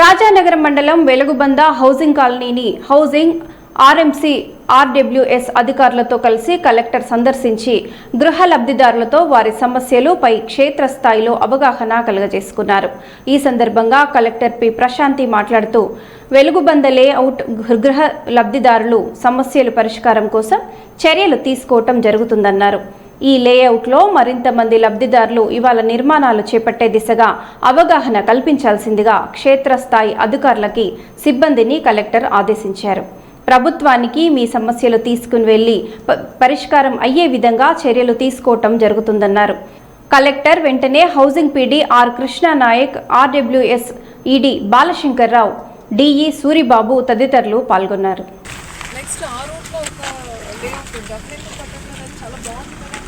రాజానగరం మండలం వెలుగుబంద హౌసింగ్ కాలనీని housing RMC RWS అధికారులతో కలిసి కలెక్టర్ సందర్శించి గృహ లబ్ధిదారులతో వారి సమస్యలు పై క్షేత్రస్థాయిలో అవగాహన కలుగజేసుకున్నారు. ఈ సందర్భంగా కలెక్టర్ పి. ప్రశాంతి మాట్లాడుతూ వెలుగుబంద లేఅవుట్ గృహ లబ్ధిదారులు సమస్యలు పరిష్కారం కోసం చర్యలు తీసుకోవటం జరుగుతుందన్నారు. ఈ లేఅవుట్లో మరింత మంది లబ్ధిదారులు ఇవాళ నిర్మాణాలు చేపట్టే దిశగా అవగాహన కల్పించాల్సిందిగా క్షేత్రస్థాయి అధికారులకి సిబ్బందిని కలెక్టర్ ఆదేశించారు. ప్రభుత్వానికి మీ సమస్యలు తీసుకుని వెళ్ళి పరిష్కారం అయ్యే విధంగా చర్యలు తీసుకోవటం జరుగుతుందన్నారు. కలెక్టర్ వెంటనే housing PD R Krishna Nayak RWS ED Balashankar Rao DE Suribabu తదితరులు పాల్గొన్నారు. నెక్స్ట్ ఆరు లేఅవుట్ అది చాలా బాగుంది కదా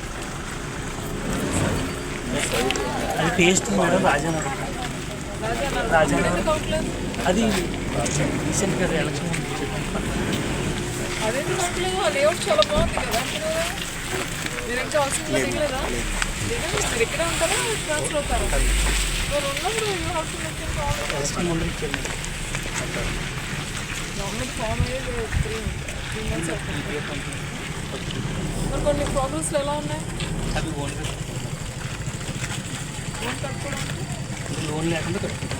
అది పేస్ట్ మేడం రాజానగరం. రాజానగరం. అది రీసెంట్గా ఎలక్షన్ అదేంటి అవట్లేదు ఆ లేఅవుట్ చాలా బాగుంది కదా మీరు ఇంకా అవసరం మీరు ఇక్కడే ఉంటారా ట్రాన్స్ఫర్ అవుతారా మీరు ఉన్నప్పుడు you have to make form అయ్యేది త్రీ త్రీ మంత్స్ అవుతుంది మరి కొన్ని ప్రాబ్లమ్స్లు ఎలా ఉన్నాయి అది ఓన్ లోన్ కట్టుకోవడానికి లోన్ లేకుండా కట్టుకుంటాం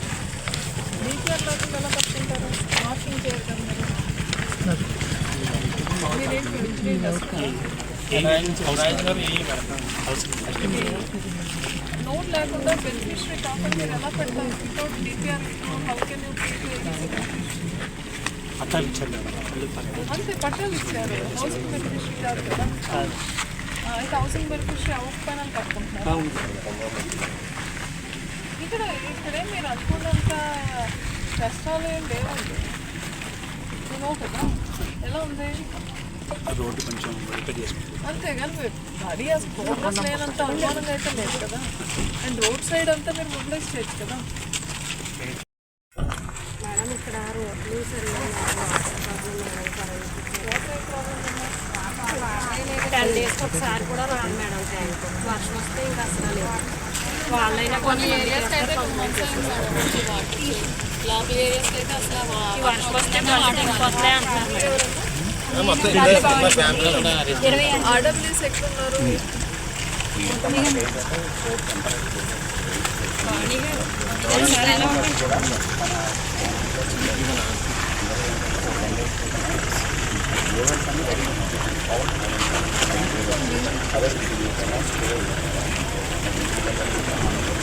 డీపీఆర్ లేకుండా ఎలా కట్టుకుంటారు మార్కింగ్ చేయరు కదా మీరు మీరేంటి మీరు ఇంజనీర్ చేస్తారా నోట్ లేకుండా బెనిఫిషరీ కాకుండా మీరు ఎలా పెడతారు without DPR how can you పట్టాలు ఇచ్చారు అంతే పట్టాలు ఇచ్చారు హౌసింగ్ బెనిఫిషరీ కాదు. అయితే హౌసింగ్ బెనిఫిషరీ అవ్వకపోయినా కట్టుకుంటున్నారు. అవును. ఇక్కడ ఇక్కడే మీరు అనుకున్నంత కష్టాలు ఏం లేవండి. నువ్వు కదా? ఎలా ఉంది? రోడ్డు కొంచెం రిపేర్ చేసుకుంటాం అంతేగాని మీరు మరీ అసలు ప్రోగ్రెస్ లేనంత అనుమానంగా అయితే లేదు కదా? అండ్ రోడ్ సైడ్ అంతా మీరు మొబిలైజ్ చేయొచ్చు కదా? మేడం ఇక్కడ రోడ్లు సరిగా టెన్ డేస్కి ఒకసారి కూడా రాదు మేడం ట్యాంక్ వర్షం వస్తే ఇంకా అసలు లేదు వాళ్ళైనా కొన్ని ఏరియాస్ అయితే లోపల ఏరియాస్ అయితే అసలు ఈ వర్షం వస్తే మళ్ళీ ఇంకొస్తాయి అంటున్నారు 食べるっていうかなすごい。